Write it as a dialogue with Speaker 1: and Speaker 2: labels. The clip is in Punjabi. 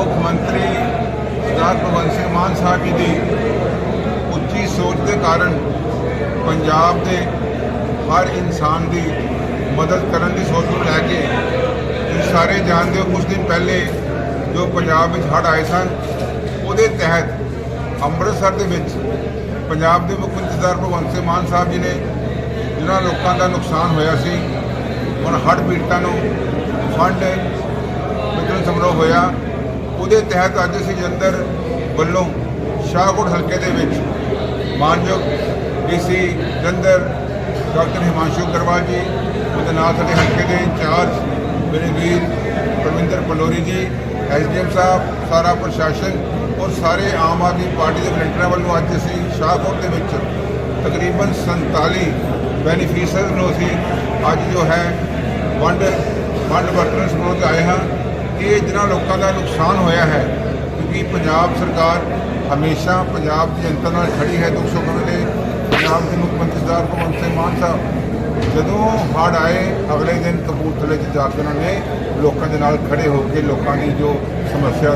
Speaker 1: ਮੁੱਖ ਮੰਤਰੀ ਸਰਦਾਰ ਭਗਵੰਤ ਸਿੰਘ ਮਾਨ ਸਾਹਿਬ ਜੀ ਦੀ ਉੱਚੀ ਸੋਚ ਦੇ ਕਾਰਨ ਪੰਜਾਬ ਦੇ ਹਰ ਇਨਸਾਨ ਦੀ ਮਦਦ ਕਰਨ ਦੀ ਸੋਚ ਨੂੰ ਲੈ ਕੇ ਤੁਸੀਂ ਸਾਰੇ ਜਾਣਦੇ ਹੋ ਕੁਝ ਦਿਨ ਪਹਿਲੇ ਜੋ ਪੰਜਾਬ ਵਿੱਚ ਹੜ੍ਹ ਆਏ ਸਨ, ਉਹਦੇ ਤਹਿਤ ਅੰਮ੍ਰਿਤਸਰ ਦੇ ਵਿੱਚ ਪੰਜਾਬ ਦੇ ਮੁੱਖ ਮੰਤਰੀ ਸਰਦਾਰ ਭਗਵੰਤ ਸਿੰਘ ਮਾਨ ਸਾਹਿਬ ਜੀ ਨੇ ਜਿਨ੍ਹਾਂ ਲੋਕਾਂ ਦਾ ਨੁਕਸਾਨ ਹੋਇਆ ਸੀ, ਹੁਣ ਹੜ੍ਹ ਪੀੜਤਾਂ ਨੂੰ ਫੰਡ ਵਿਤਰਨ ਸਮਾਰੋਹ ਹੋਇਆ। ਉਹਦੇ ਤਹਿਤ ਅੱਜ ਅਸੀਂ ਜਲੰਧਰ ਵੱਲੋਂ ਸ਼ਾਹਕੋਟ ਹਲਕੇ ਦੇ ਵਿੱਚ ਮਾਨਯੋਗ ਡੀਸੀ ਜਲੰਧਰ ਡਾਕਟਰ ਹਿਮਾਂਸ਼ੂ ਅਗਰਵਾਲ ਜੀ, ਉਹਦੇ ਨਾਲ ਸਾਡੇ ਹਲਕੇ ਦੇ ਇੰਚਾਰਜ ਮੇਰੇ ਵੀਰ ਪਰਵਿੰਦਰ ਪਲੋਰੀ ਜੀ, ਐਸਡੀਐਮ ਸਾਹਿਬ, ਸਾਰਾ ਪ੍ਰਸ਼ਾਸਨ ਔਰ ਸਾਰੇ ਆਮ ਆਦਮੀ ਪਾਰਟੀ ਦੇ ਵਲੰਟੀਅਰਾਂ ਵੱਲੋਂ ਅੱਜ ਅਸੀਂ ਸ਼ਾਹਕੋਟ ਦੇ ਵਿੱਚ ਤਕਰੀਬਨ 47 ਬੈਨੀਫੀਸ਼ੀਅਰ ਨੂੰ ਅਸੀਂ ਅੱਜ ਜੋ ਹੈ ਵੰਡ ਵੰਡ ਵਰਤਨ ਸਮੂਹ ਤੇ ਆਏ ਹਾਂ। ਇਹ ਜਿਨ੍ਹਾਂ ਲੋਕਾਂ ਦਾ ਨੁਕਸਾਨ ਹੋਇਆ ਹੈ, ਕਿਉਂਕਿ ਪੰਜਾਬ ਸਰਕਾਰ ਹਮੇਸ਼ਾ ਪੰਜਾਬ ਦੀ ਜਨਤਾ ਨਾਲ ਖੜੀ ਹੈ ਦੁੱਖ ਸੁੱਖ ਵੇਲੇ ਪੰਜਾਬ ਦੇ ਮੁੱਖ ਮੰਤਰੀ ਸਰਦਾਰ ਭਗਵੰਤ ਸਿੰਘ ਮਾਨ ਸਾਹਿਬ, ਜਦੋਂ ਹੜ੍ਹ ਆਏ, ਅਗਲੇ ਦਿਨ ਕਪੂਰਥਲੇ 'ਚ ਜਾ ਕੇ ਉਹਨਾਂ ਨੇ, ਲੋਕਾਂ ਦੇ ਨਾਲ ਖੜੇ ਹੋ ਕੇ ਲੋਕਾਂ ਦੀ ਜੋ ਸਮੱਸਿਆ